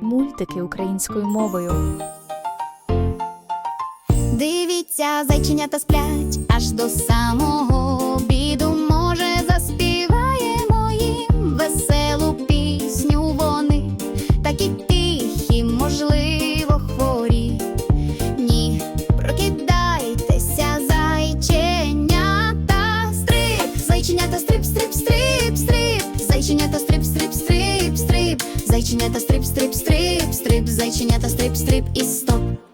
мультики українською мовою. Дивіться, зайченята сплять аж до самого обіду. Може, заспіваємо їм веселу пісню вони, такі тихі, можливо, хворі. Ні, прокидайтеся, зайченята, стрип, зайченята, стрип, стрип, стрип, зайченята, стрип, стрип, стрип, стрип, зайченята, стрип, стрип і стоп.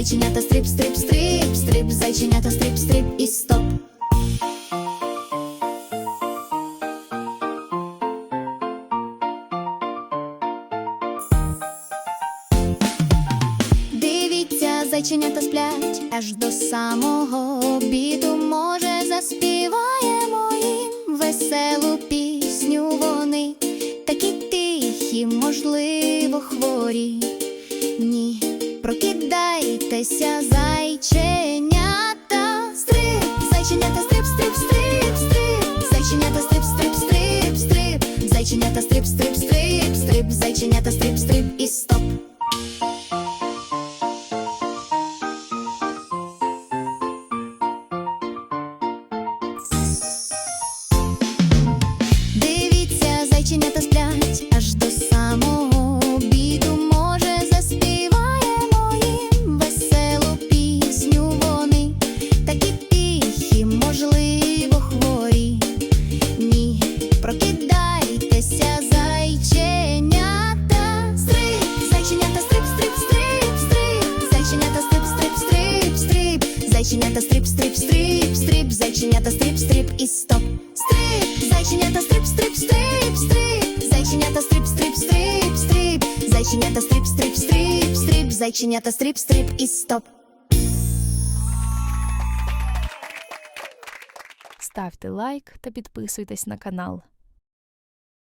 Зайченята, стрип, стрип, стрип, стрип, зайченята, стрип, стрип і стоп. Дивіться, зайченята сплять аж до самого обіду. Може, заспіваємо їм веселу пісню вони, такі тихі, можливо, хворі. Ні, прокидайтеся, зайченята, стрип, зайченята, стрип, стрип, стрип, стрип, зайченята, стрип, стрип, стрип, стрип, зайченята, стрип, стрип, стрип, стрип, зайченята, прокидайтеся, зайченята, стрип, зайченята, стрип, стрип, стрип, стрип, зайченята, стрип, стрип, стрип, стрип, зайченята, стрип, стрип, стрип, стрип, зайченята, стрип, стрип і стоп. Стрип, зайченята, стрип, стрип, стрип, стрип, зайченята, стрип, стрип, стрип, стрип, зайченята, стрип, стрип, стрип, стрип, зайченята, стрип, стрип і стоп. Ставте лайк та підписуйтесь на канал.